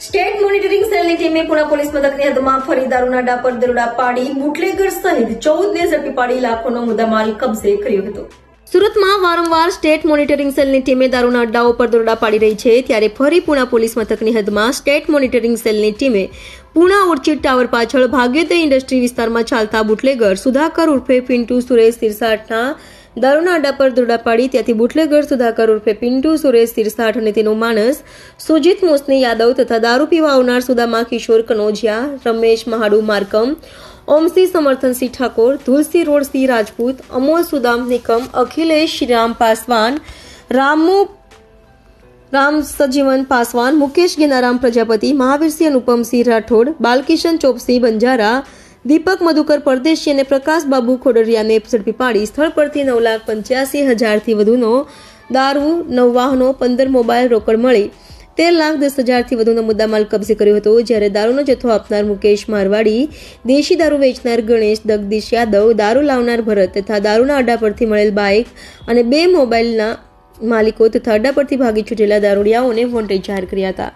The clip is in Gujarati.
સ્ટેટ મોનિટરિંગ સેલની ટીમે પોલીસ મથકની હદમાં ફરી દારૂના ડાપર દરોડા પાડી બુટલેગર સહિત ચૌદને ઝડપી પાડી લાખોનો મુદ્દામાલ કબજે કર્યો હતો. સુરતમાં વારંવાર સ્ટેટ મોનિટરિંગ સેલની ટીમે દારૂના અડ્ડાઓ પર દરોડા પાડી રહી છે, ત્યારે ફરી પુણા પોલીસ મથકની હદમાં સ્ટેટ મોનિટરિંગ સેલની ટીમે પુણા ઓર્ચિડ ટાવર પાછળ ભાગ્યોદય ઇન્ડસ્ટ્રી વિસ્તારમાં ચાલતા બુટલેગર સુધાકર ઉર્ફે પિન્ટુ સુરેશ સિરસાટના દારૂના અડ્ડા પર દરોડા પાડી, ત્યાંથી બુટલેગર સુધાકર ઉર્ફે પિન્ટુ સુરેશ સિરસાઠ અને તેનો માણસ સુજીત મોસની યાદવ તથા દારૂ પીવા આવનાર સુદામા કિશોર કનોજિયા, રમેશ મહાડુ માર્કમ ઓમસિંહ સમર્થનસિંહ ઠાકોર, તુલસી રોડ સિંહ રાજપૂત, અમોલ સુદામ નિકમ, અખિલેશ શ્રીરામ પાસવાન, રામુ રામ સજીવન પાસવાન, મુકેશ ગેનારામ પ્રજાપતિ મહાવીરસિંહ અનુપમસિંહ રાઠોડ, બાલકિશન ચોપસિંહ બંજારા, દીપક મધુકર પરદેશી અને પ્રકાશ બાબુ ખોડરિયાને ઝડપી પાડી સ્થળ પરથી નવ લાખ પંચ્યાસી હજારથી વધુનો દારૂ, નવ વાહનો, પંદર મોબાઈલ રોકડ મળી. તેર લાખ દસ હજારથી વધુનો મુદ્દામાલ કબજે કર્યો હતો, જ્યારે દારૂનો જથ્થો આપનાર મુકેશ મારવાડી, દેશી દારૂ વેચનાર ગણેશ જગદીશ યાદવ, દારૂ લાવનાર ભરત તથા દારૂના અડ્ડા પરથી મળેલ બાઇક અને બે મોબાઈલના માલિકો તથા અડ્ડા પરથી ભાગી છૂટેલા દારૂડિયાઓને વોન્ટેજ જાહેર કર્યા હતા.